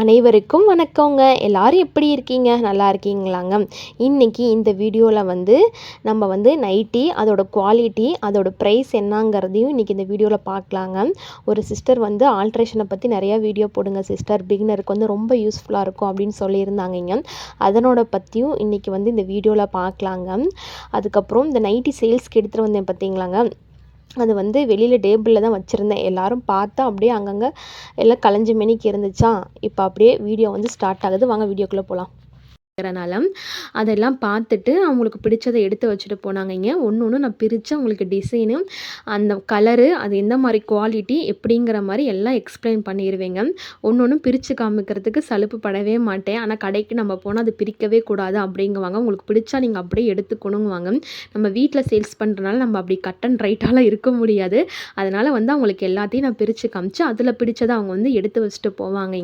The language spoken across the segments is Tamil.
அனைவருக்கும் வணக்கங்க. எல்லாரும் எப்படி இருக்கீங்க? நல்லா இருக்கீங்களாங்க? இன்றைக்கி இந்த வீடியோவில் வந்து நம்ம வந்து நைட்டி அதோட குவாலிட்டி அதோட ப்ரைஸ் என்னங்கிறதையும் இன்றைக்கி இந்த வீடியோவில் பார்க்கலாங்க ஒரு சிஸ்டர் வந்து ஆல்ட்ரேஷனை பற்றி நிறையா வீடியோ போடுங்க சிஸ்டர் பிகினருக்கு வந்து ரொம்ப யூஸ்ஃபுல்லாக இருக்கும் அப்படின்னு சொல்லியிருந்தாங்க அதனோட பற்றியும் இன்றைக்கி வந்து இந்த வீடியோவில் பார்க்கலாங்க அதுக்கப்புறம் இந்த நைட்டி சேல்ஸ்க்கு எடுத்துகிட்டு வந்தேன் பார்த்தீங்களாங்க அது வந்து வெளியில் டேபிளில் தான் வச்சுருந்தேன். எல்லோரும் பார்த்தா அப்படியே அங்கங்கே எல்லாம் கலைஞ்ச மேனிக்கு இருந்துச்சா? இப்போ அப்படியே வீடியோ வந்து ஸ்டார்ட் ஆகுது. வாங்க வீடியோக்குள்ளே போகலாம் இருக்கிறனால அதெல்லாம் பார்த்துட்டு அவங்களுக்கு பிடிச்சதை எடுத்து வச்சுட்டு போனாங்க ஒன்று ஒன்று நான் பிரித்து அவங்களுக்கு டிசைனு அந்த கலரு அது எந்த மாதிரி குவாலிட்டி எப்படிங்கிற மாதிரி எல்லாம் எக்ஸ்பிளைன் பண்ணிடுவேங்க ஒன்று ஒன்று பிரித்து காமிக்கிறதுக்கு சலுப்பு படவே மாட்டேன். ஆனால் கடைக்கு நம்ம போனால் அது பிரிக்கவே கூடாது அப்படிங்குவாங்க. உங்களுக்கு பிடிச்சா நீங்கள் அப்படியே எடுத்துக்கணுங்குவாங்க. நம்ம வீட்டில் சேல்ஸ் பண்ணுறனால நம்ம அப்படி கட் அண்ட் ரைட்டால் இருக்க முடியாது. அதனால் வந்து அவங்களுக்கு எல்லாத்தையும் நான் பிரித்து காமிச்சு அதில் பிடிச்சதை அவங்க வந்து எடுத்து வச்சுட்டு போவாங்க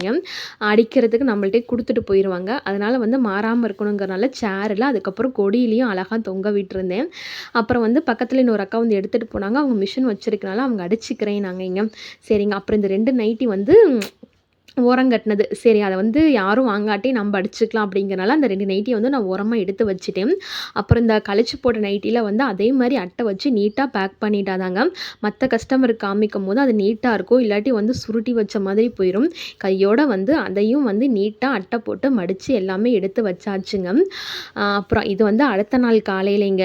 அடிக்கிறதுக்கு நம்மள்ட்டே கொடுத்துட்டு போயிடுவாங்க அதனால் வந்து மா மாறாமல் இருக்கணுங்கிறனால சேரில் அதுக்கப்புறம் கொடியிலையும் அழகாக தொங்க விட்டுருந்தேன். அப்புறம் வந்து பக்கத்தில் இன்னொரு அக்கா வந்து எடுத்துகிட்டு போனாங்க. அவங்க மிஷின் வச்சுருக்கனால அவங்க அடிச்சுக்கிறேன் நாங்கள் இங்கே. சரிங்க. அப்புறம் இந்த ரெண்டு நைட்டி வந்து ஓரங்கட்டினது சரி அதை வந்து யாரும் வாங்காட்டி நம்ம அடிச்சுக்கலாம் அப்படிங்கிறனால அந்த ரெண்டு நைட்டியை வந்து நான் உரமாக எடுத்து வச்சுட்டேன். அப்புறம் இந்த கழிச்சு போட்ட நைட்டியில் வந்து அதே மாதிரி அட்டை வச்சு நீட்டாக பேக் பண்ணிட்டாதாங்க. மற்ற கஸ்டமருக்கு காமிக்கும் போது அது நீட்டாக இருக்கும் இல்லாட்டி வந்து சுருட்டி வச்ச மாதிரி போயிடும் கையோடு வந்து அதையும் வந்து நீட்டாக அட்டை போட்டு மடித்து எல்லாமே எடுத்து வச்சாச்சுங்க. அப்புறம் இது வந்து அடுத்த நாள் காலையிலேங்க.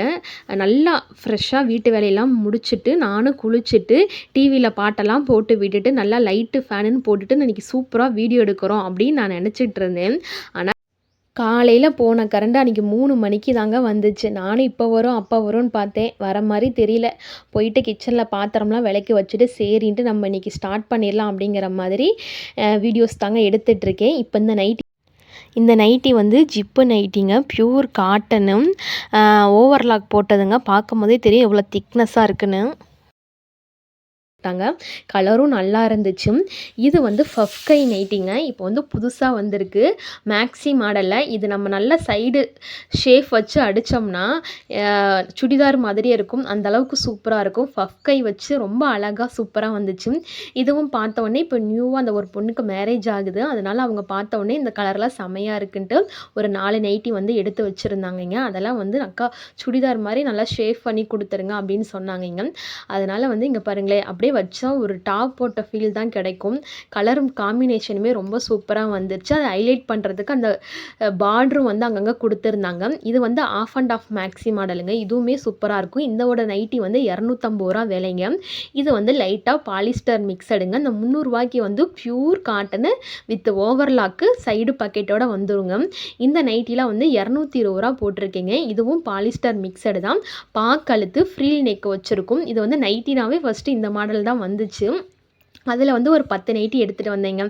நல்லா ஃப்ரெஷ்ஷாக வீட்டு வேலையெல்லாம் முடிச்சுட்டு நானும் குளிச்சுட்டு டிவியில் பாட்டெல்லாம் போட்டு விட்டுட்டு நல்லா லைட்டு ஃபேனுன்னு போட்டுட்டு இன்றைக்கி சூப்பர் சூப்பராக வீடியோ எடுக்கிறோம் அப்படின்னு நான் நினச்சிட்டு இருந்தேன். ஆனால் காலையில் போன கரண்ட் அன்றைக்கி மூணு மணிக்கு தாங்க வந்துச்சு. நானும் இப்போ வரும் அப்போ வரும்னு பார்த்தேன். வர மாதிரி தெரியல. போயிட்டு கிச்சனில் பாத்திரம்லாம் விளக்கி வச்சுட்டு சரின்ட்டு நம்ம இன்றைக்கி ஸ்டார்ட் பண்ணிடலாம் அப்படிங்கிற மாதிரி வீடியோஸ் தாங்க எடுத்துகிட்ருக்கேன் இப்போ இந்த நைட் இந்த நைட்டி வந்து ஜிப்பு நைட்டிங்க ப்யூர் காட்டனும் ஓவர்லாக் போட்டதுங்க. பார்க்கும் போதே தெரியும் எவ்வளோ திக்னஸாக இருக்குன்னு. கொடுத்தாங்க. கலரும் நல்லா இருந்துச்சு. இது வந்து ஃபஃப்கை நைட்டிங்க இப்போ வந்து புதுசாக வந்திருக்கு. மேக்ஸி மாடலில் இது நம்ம நல்ல சைடு ஷேஃப் வச்சு அடித்தோம்னா சுடிதார் மாதிரியே இருக்கும். அந்த அளவுக்கு சூப்பராக இருக்கும். ஃபஃப்கை வச்சு ரொம்ப அழகாக சூப்பராக வந்துச்சு. இதுவும் பார்த்த உடனே இப்போ நியூவாக அந்த ஒரு பொண்ணுக்கு மேரேஜ் ஆகுது. அதனால் அவங்க பார்த்த இந்த கலர்லாம் செமையாக இருக்குன்ட்டு ஒரு நாலு நைட்டி வந்து எடுத்து வச்சுருந்தாங்கங்க. அதெல்லாம் வந்து அக்கா சுடிதார் மாதிரி நல்லா ஷேஃப் பண்ணி கொடுத்துருங்க அப்படின்னு சொன்னாங்கங்க. அதனால் வந்து இங்கே பாருங்களேன் அப்படியே வச்சா ஒரு டாப் போட்ட ஃபீல் தான் கிடைக்கும். கலரும் காம்பினேஷனுமே ரொம்ப சூப்பராக வந்துருச்சு. அதை ஹைலைட் பண்ணுறதுக்கு அந்த பார்டரும் வந்து அங்கங்கே கொடுத்துருந்தாங்க. இது வந்து ஆஃப் அண்ட் ஆஃப் மேக்ஸி மாடலுங்க இதுவுமே சூப்பராக இருக்கும். இந்தோட நைட்டி வந்து இரநூத்தம்பது ரூபா விலைங்க. இது வந்து லைட்டாக பாலிஸ்டர் மிக்சடுங்க இந்த முந்நூறுரூவாய்க்கு வந்து pure cotton with overlock side பக்கெட்டோட வந்துருங்க. இந்த நைட்டிலாம் வந்து இரநூத்தி இருபது ரூபா போட்டிருக்கீங்க. இதுவும் பாலிஸ்டர் மிக்சடு தான். பாக்கழுத்து ஃப்ரீல் நெக் வச்சுருக்கும். இது வந்து நைட்டினாவே ஃபஸ்ட்டு இந்த மாடல் தான் வந்துச்சு. அதில் வந்து ஒரு பத்து நைட்டி எடுத்துகிட்டு வந்தேங்க.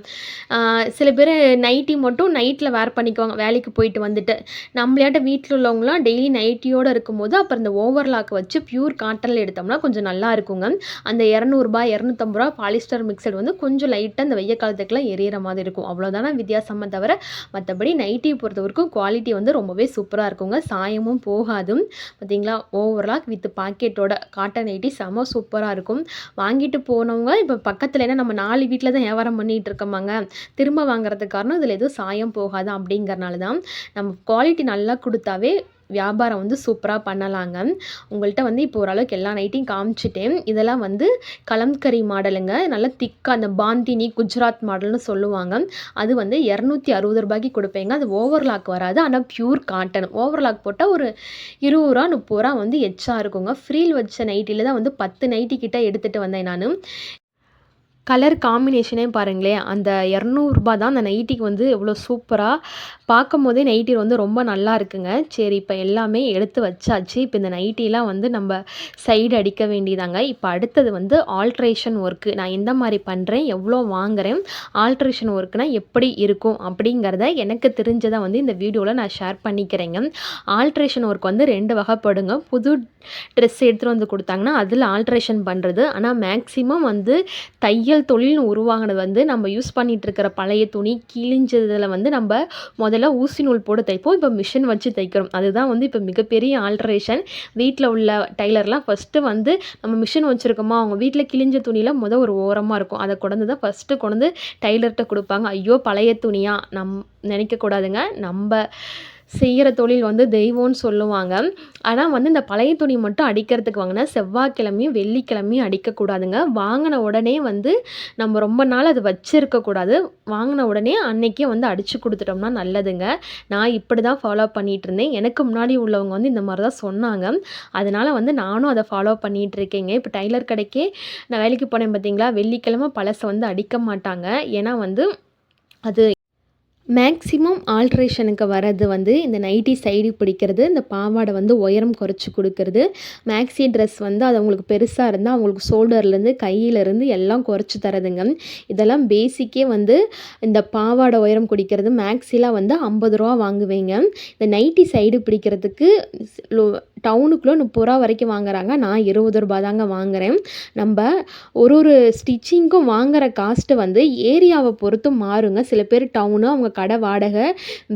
சில பேர் நைட்டி மட்டும் நைட்டில் வேர் பண்ணிக்குவாங்க வேலைக்கு போயிட்டு வந்துட்டு. நம்மளையாட்ட வீட்டில் உள்ளவங்களாம் டெய்லி நைட்டியோடு இருக்கும்போது அப்புறம் இந்த ஓவர்லாக் வச்சு ப்யூர் காட்டனில் எடுத்தோம்னா கொஞ்சம் நல்லா இருக்குங்க. அந்த இரநூறுபா இரநூத்தம்பது ரூபா பாலிஸ்டர் மிக்சட் வந்து கொஞ்சம் லைட்டாக இந்த வெய்ய காலத்துக்குலாம் எரியற மாதிரி இருக்கும். அவ்வளோதான வித்தியாசமாக தவிர மற்றபடி நைட்டி பொறுத்த வரைக்கும் குவாலிட்டி வந்து ரொம்பவே சூப்பராக இருக்குங்க. சாயமும் போகாது. பார்த்தீங்களா ஓவர்லாக் வித் பாக்கெட்டோட காட்டன் நைட்டி செம சூப்பராக இருக்கும். வாங்கிட்டு போனவங்க இப்போ பக்கத்தில் ஏன்னா நம்ம நாலு வீட்டில் தான் வியாபாரம் பண்ணிகிட்டு இருக்கோமாங்க திரும்ப வாங்குறதுக்கு காரணம் இதில் எதுவும் சாயம் போகாது அப்படிங்கிறனால தான் நம்ம குவாலிட்டி நல்லா கொடுத்தாவே வியாபாரம் வந்து சூப்பராக பண்ணலாங்க. உங்கள்கிட்ட வந்து இப்போ ஓரளவுக்கு எல்லா நைட்டையும் காமிச்சிட்டேன். இதெல்லாம் வந்து கலம்கரி மாடலுங்க. நல்லா திக்காக அந்த பாந்தினி குஜராத் மாடல்னு சொல்லுவாங்க. அது வந்து இரநூத்தி அறுபது ரூபாய்க்கு கொடுப்பேங்க. அது ஓவர்லாக் வராது. ஆனால் ப்யூர் காட்டன் ஓவர்லாக் போட்டால் ஒரு இருபது ரூபா முப்பது ரூபா வந்து எச்சா இருக்குங்க. ஃப்ரீல் வச்ச நைட்டியில் தான் வந்து பத்து நைட்டி கிட்ட எடுத்துகிட்டு வந்தேன் நான். கலர் காம்பினேஷனே பாருங்களேன். அந்த இரநூறுபா தான் அந்த நைட்டிக்கு வந்து எவ்வளோ சூப்பராக பார்க்கும் போதே நைட்டி வந்து ரொம்ப நல்லா இருக்குங்க. சரி இப்போ எல்லாமே எடுத்து வச்சாச்சு. இப்போ இந்த நைட்டிலாம் வந்து நம்ம சைடு அடிக்க வேண்டியதாங்க. இப்போ அடுத்தது வந்து ஆல்ட்ரேஷன் ஒர்க்கு நான் எந்த மாதிரி பண்ணுறேன் எவ்வளோ வாங்குகிறேன் ஆல்ட்ரேஷன் ஒர்க்குனால் எப்படி இருக்கும் அப்படிங்கிறத எனக்கு தெரிஞ்சதை வந்து இந்த வீடியோவில் நான் ஷேர் பண்ணிக்கிறேங்க. ஆல்ட்ரேஷன் ஒர்க் வந்து ரெண்டு வகைப்படுங்க. புது ட்ரெஸ் எடுத்துகிட்டு வந்து கொடுத்தாங்கன்னா அதில் ஆல்ட்ரேஷன் பண்ணுறது ஆனால் மேக்ஸிமம் வந்து தையல் தையல் தொழில்னு உருவாகினது வந்து நம்ம யூஸ் பண்ணிகிட்டு இருக்கிற பழைய துணி கிழிஞ்சதில் வந்து நம்ம முதல்ல ஊசி நூல் போட்டு தைப்போம். இப்போ மிஷின் வச்சு தைக்கிறோம். அதுதான் வந்து இப்போ மிகப்பெரிய ஆல்ட்ரேஷன் வீட்டில் உள்ள டைலர்லாம் ஃபஸ்ட்டு வந்து நம்ம மிஷின் வச்சுருக்கோமா? அவங்க வீட்டில் கிழிஞ்ச துணியில் முதல் ஒரு ஓரமாக இருக்கும். அதை கொண்டு தான் ஃபஸ்ட்டு கொண்டு டைலர்கிட்ட கொடுப்பாங்க. ஐயோ பழைய துணியாக நம் நினைக்கக்கூடாதுங்க. நம்ம செய்கிற தொழில் வந்து தெய்வம்னு சொல்லுவாங்க. ஆனால் வந்து இந்த பழைய துணி மட்டும் அடிக்கிறதுக்கு வாங்கினா செவ்வாய்க்கிழமையும் வெள்ளிக்கிழமையும் அடிக்கக்கூடாதுங்க. வாங்கின உடனே வந்து நம்ம ரொம்ப நாள் அது வச்சுருக்கக்கூடாது வாங்கின உடனே அன்னைக்கே வந்து அடித்து கொடுத்துட்டோம்னா நல்லதுங்க. நான் இப்படி தான் ஃபாலோ பண்ணிகிட்டு இருந்தேன் எனக்கு முன்னாடி உள்ளவங்க வந்து இந்த மாதிரி தான் சொன்னாங்க. அதனால் வந்து நானும் அதை ஃபாலோ பண்ணிகிட்டு இருக்கேங்க இப்போ டைலர் கடைக்கே நான் வேலைக்கு போனேன் பார்த்தீங்களா வெள்ளிக்கிழமை பழசை வந்து அடிக்க மாட்டாங்க. ஏன்னா வந்து அது மேக்ஸிமம் ஆல்ட்ரேஷனுக்கு வர்றது வந்து இந்த நைட்டி சைடு பிடிக்கிறது இந்த பாவாடை வந்து உயரம் குறைச்சி கொடுக்கறது. மேக்ஸி ட்ரெஸ் வந்து அது அவங்களுக்கு பெருசாக இருந்தால் அவங்களுக்கு ஷோல்டர்லேருந்து கையிலேருந்து எல்லாம் குறைச்சி தரதுங்க. இதெல்லாம் பேசிக்கே வந்து இந்த பாவாடை உயரம் குடிக்கிறது மேக்ஸிலாம் வந்து ஐம்பது ரூபா வாங்குவேங்க. இந்த நைட்டி சைடு பிடிக்கிறதுக்கு டவுனுக்குள்ளே முப்பது ரூபா வரைக்கும் வாங்குறாங்க. நான் இருபது ரூபா தாங்க வாங்குகிறேன் நம்ம ஒரு ஒரு ஸ்டிச்சிங்க்கும் வாங்குகிற காஸ்ட்டு வந்து ஏரியாவை பொறுத்து மாறுங்க. சில பேர் டவுனு அவங்க கடை வாடகை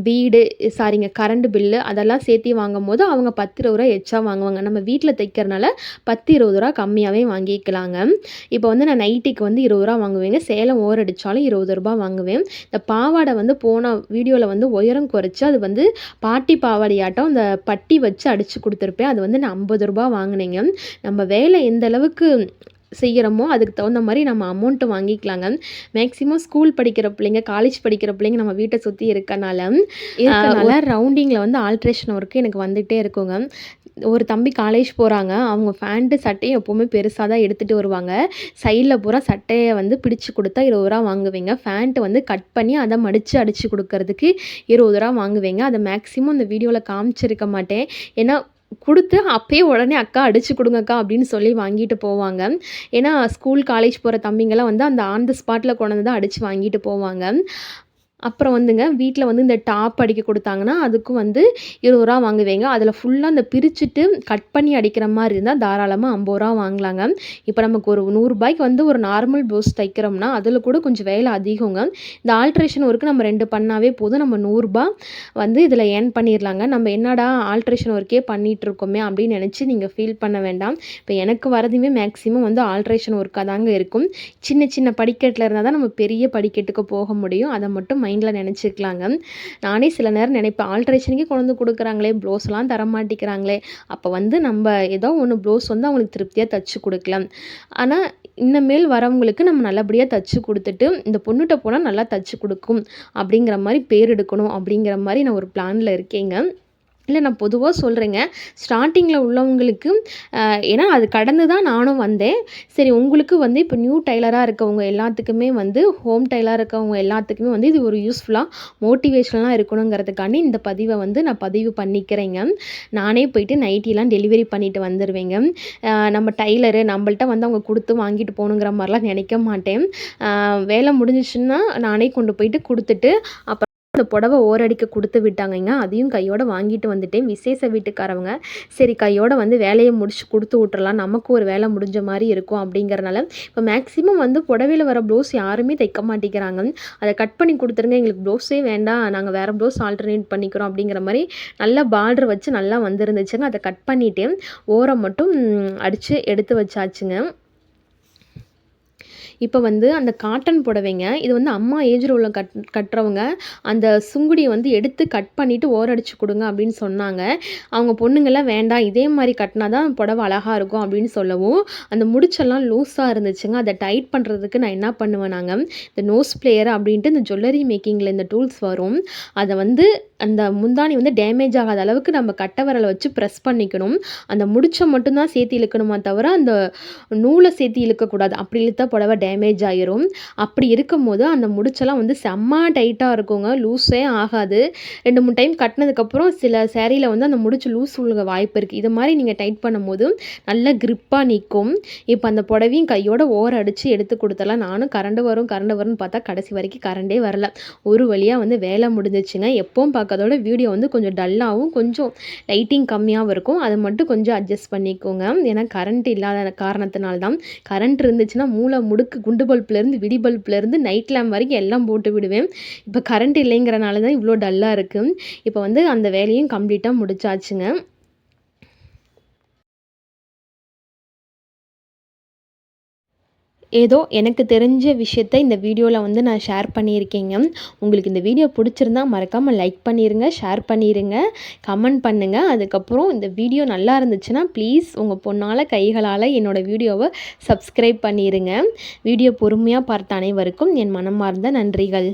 வீடு சாரிங்க கரண்ட் பில்லு அதெல்லாம் சேர்த்து வாங்கும் போது அவங்க பத்து இருபது ரூபா எச்சா வாங்குவாங்க. நம்ம வீட்டில் தைக்கிறனால பத்து இருபது ரூபா கம்மியாகவே வாங்கிக்கலாங்க. இப்போ வந்து நான் நைட்டிக்கு வந்து இருபது ரூபா வாங்குவேங்க. சேலம் ஓர் அடித்தாலும் இருபது ரூபா வாங்குவேன். இந்த பாவாடை வந்து போன வீடியோவில் வந்து உயரம் குறைச்சி அது வந்து பாட்டி பாவாடையாட்டம் அந்த பட்டி வச்சு அடித்து கொடுத்துருப்பேன். அது வந்து நான் ஐம்பது ரூபா வாங்கினேங்க. நம்ம வேலை எந்த அளவுக்கு செய்கிறோமோ அதுக்கு தகுந்த மாதிரி நம்ம அமௌண்ட்டு வாங்கிக்கலாங்க. மேக்ஸிமம் ஸ்கூல் படிக்கிற பிள்ளைங்க காலேஜ் படிக்கிற பிள்ளைங்க நம்ம வீட்டை சுற்றி இருக்கனால இருக்கனால ரவுண்டிங்கில் வந்து ஆல்ட்ரேஷன் ஒர்க்கு எனக்கு வந்துகிட்டே இருக்குங்க. ஒரு தம்பி காலேஜ் போகிறாங்க அவங்க ஃபேண்ட்டு சட்டையும் எப்போவுமே பெருசாக தான் எடுத்துகிட்டு வருவாங்க. சைடில் பூரா சட்டையை வந்து பிடிச்சி கொடுத்தா இருபது ரூபா வாங்குவேங்க. ஃபேண்ட்டு வந்து கட் பண்ணி அதை மடித்து அடித்து கொடுக்கறதுக்கு இருபது ரூபா வாங்குவேங்க. அதை மேக்ஸிமம் இந்த வீடியோவில் காமிச்சிருக்க மாட்டேன். ஏன்னா கொடுத்து அப்பயே உடனே அக்கா அடித்து கொடுங்கக்கா அப்படின்னு சொல்லி வாங்கிட்டு போவாங்க. ஏன்னா ஸ்கூல் காலேஜ் போகிற தம்பிங்கெல்லாம் வந்து அந்த ஆன் த ஸ்பாட்டில் கொண்டு வந்து தான் அடித்து வாங்கிட்டு போவாங்க. அப்புறம் வந்துங்க வீட்டில் வந்து இந்த டாப் அடிக்க கொடுத்தாங்கன்னா அதுக்கும் வந்து இருபது ரூபா வாங்குவேங்க. அதில் ஃபுல்லாக அந்த பிரிச்சுட்டு கட் பண்ணி அடிக்கிற மாதிரி இருந்தால் தாராளமாக ஐம்பது ரூபா வாங்கலாங்க. இப்போ நமக்கு ஒரு நூறுரூபாய்க்கு வந்து ஒரு நார்மல் ப்ளவுஸ் தைக்கிறோம்னா அதில் கூட கொஞ்சம் வேலை அதிகங்க. இந்த ஆல்ட்ரேஷன் ஒர்க்கு நம்ம ரெண்டு பண்ணாவே போதும். நம்ம நூறுரூபா வந்து இதில் ஏர்ன் பண்ணிடலாங்க நம்ம என்னடா ஆல்ட்ரேஷன் ஒர்க்கே பண்ணிகிட்டு இருக்கோமே அப்படின்னு நினச்சி நீங்கள் ஃபீல் பண்ண வேண்டாம். இப்போ எனக்கு வரதுமே மேக்ஸிமம் வந்து ஆல்ட்ரேஷன் ஒர்க்காக தாங்க இருக்கும். சின்ன சின்ன படிக்கட்டில் இருந்தால் தான் நம்ம பெரிய படிக்கட்டுக்கு போக முடியும். அதை மட்டும் மைண்டில் நினச்சிக்கலாங்க. நானே சில நேரம் நினைப்பேன் ஆல்ட்ரேஷனுக்கே கொண்டு வந்து கொடுக்குறாங்களே ப்ளவுஸ்லாம் தர மாட்டேங்கிறாங்களே அப்போ வந்து நம்ம ஏதோ ஒன்று ப்ளவுஸ் வந்து அவங்களுக்கு திருப்தியாக தைச்சி கொடுக்கலாம். ஆனால் இனிமேல் வரவங்களுக்கு நம்ம நல்லபடியாக தைச்சி கொடுத்துட்டு இந்த பொண்ணுகிட்ட போனால் நல்லா தைச்சி கொடுக்கும் அப்படிங்கிற மாதிரி பேர் எடுக்கணும் அப்படிங்கிற மாதிரி நான் ஒரு பிளானில் இருக்கேங்க. இல்லை நான் பொதுவாக சொல்கிறேங்க ஸ்டார்டிங்கில் உள்ளவங்களுக்கு ஏன்னா அது கடந்து தான் நானும் வந்தேன். சரி உங்களுக்கு வந்து இப்போ நியூ டைலராக இருக்கவங்க எல்லாத்துக்குமே வந்து ஹோம் டைலராக இருக்கவங்க எல்லாத்துக்குமே வந்து இது ஒரு யூஸ்ஃபுல்லாக மோட்டிவேஷனலாக இருக்கணுங்கிறதுக்காண்டி இந்த பதிவை வந்து நான் பதிவு பண்ணிக்கிறேங்க. நானே போயிட்டு நைட்டிலாம் டெலிவரி பண்ணிட்டு வந்துடுவேங்க நம்ம டைலரு நம்மள்ட்ட வந்து அவங்க கொடுத்து வாங்கிட்டு போகணுங்கிற மாதிரிலாம் நினைக்க மாட்டேன். வேலை முடிஞ்சிச்சுன்னா நானே கொண்டு போயிட்டு கொடுத்துட்டு அப்புறம் அந்த புடவை ஓரடிக்க கொடுத்து விட்டாங்கங்க. அதையும் கையோட வாங்கிட்டு வந்துட்டேன். விசேஷ வீட்டுக்காரவங்க சரி கையோட வந்து வேலையை முடிச்சு கொடுத்து விட்றலாம் நமக்கு ஒரு வேலை முடிஞ்ச மாதிரி இருக்கும் அப்படிங்கிறனால இப்போ மேக்ஸிமம் வந்து புடவையில் வர ப்ளவுஸ் யாருமே தைக்க மாட்டேங்கிறாங்க. அதை கட் பண்ணி கொடுத்துருங்க. எங்களுக்கு ப்ளவுஸே வேண்டாம். நாங்கள் வேறு ப்ளவுஸ் ஆல்டர்னேட் பண்ணிக்கிறோம் அப்படிங்கிற மாதிரி நல்லா பார்டர் வச்சு நல்லா வந்துருந்துச்சுங்க. அதை கட் பண்ணிவிட்டு ஓரம் மட்டும் அடித்து எடுத்து வச்சாச்சுங்க. இப்போ வந்து அந்த காட்டன் புடவைங்க இது வந்து அம்மா ஏஜில் உள்ள கட் கட்டுறவங்க அந்த சுங்குடியை வந்து எடுத்து கட் பண்ணிவிட்டு ஓரடிச்சு கொடுங்க அப்படின்னு சொன்னாங்க. அவங்க பொண்ணுங்கள்லாம் வேண்டாம் இதே மாதிரி கட்டினா தான் புடவை அழகாக இருக்கும் அப்படின்னு சொல்லவும் அந்த முடிச்செல்லாம் லூஸாக இருந்துச்சுங்க. அதை டைட் பண்ணுறதுக்கு நான் என்ன பண்ணுவேன் நாங்கள் இந்த நோஸ் பிளேயர் அப்படின்ட்டு இந்த ஜுவல்லரி மேக்கிங்கில் இந்த டூல்ஸ் வரும். அதை வந்து அந்த முந்தானி வந்து டேமேஜ் ஆகாத அளவுக்கு நம்ம கட்டவரலை வச்சு ப்ரெஸ் பண்ணிக்கணும். அந்த முடிச்சை மட்டும்தான் சேர்த்து இழுக்கணுமா தவிர அந்த நூலை சேர்த்து இழுக்கக்கூடாது. அப்படி இழுத்தா புடவை டேமேஜ் ஆயிரும். அப்படி இருக்கும்போது அந்த முடிச்செல்லாம் வந்து செம்ம டைட்டாக இருக்குங்க. லூஸே ஆகாது. ரெண்டு மூணு டைம் கட்டினதுக்கப்புறம் சில சேரீயில் வந்து அந்த முடிச்சு லூஸ் உள்ள வாய்ப்பு இருக்குது இது மாதிரி நீங்கள் டைட் பண்ணும்போது நல்ல க்ரிப்பாக நிற்கும் இப்போ அந்த புடவையும் கையோட ஓர அடித்து எடுத்து கொடுத்தலாம். நானும் கரண்டு வரும் கரண்டு வரும்னு பார்த்தா கடைசி வரைக்கும் கரண்டே வரல. ஒரு வழியாக வந்து வேலை முடிஞ்சிச்சுங்க. எப்பவும் பார்க்கறதோட வீடியோ வந்து கொஞ்சம் டல்லாகவும் கொஞ்சம் லைட்டிங் கம்மியாகவும் இருக்கும். அதை மட்டும் கொஞ்சம் அட்ஜஸ்ட் பண்ணிக்கோங்க. ஏன்னா கரண்ட் இல்லாத காரணத்தினால்தான் கரண்ட் இருந்துச்சுன்னா மூளை முடுக்க குண்டு பல்ப்லேருந்து விடி பல்ப்லேருந்து நைட் லேம்ப் வரைக்கும் எல்லாம் போட்டு விடுவேன். இப்போ கரண்ட் இல்லைங்கிறனால தான் இவ்வளோ டல்லாக இருக்குது இப்போ வந்து அந்த வேலையும் கம்ப்ளீட்டாக முடிச்சாச்சுங்க. ஏதோ எனக்கு தெரிஞ்ச விஷயத்த இந்த வீடியோவில் வந்து நான் ஷேர் பண்ணியிருக்கேங்க. உங்களுக்கு இந்த வீடியோ பிடிச்சிருந்தா மறக்காமல் லைக் பண்ணிடுங்க ஷேர் பண்ணிடுங்க கமெண்ட் பண்ணுங்கள் அதுக்கப்புறம் இந்த வீடியோ நல்லா இருந்துச்சுன்னா ப்ளீஸ் உங்கள் பொண்ணால் கைகளால் என்னோடய வீடியோவை சப்ஸ்கிரைப் பண்ணிடுங்க வீடியோ பொறுமையாக பார்த்த அனைவருக்கும் என் மனமார்ந்த நன்றிகள்.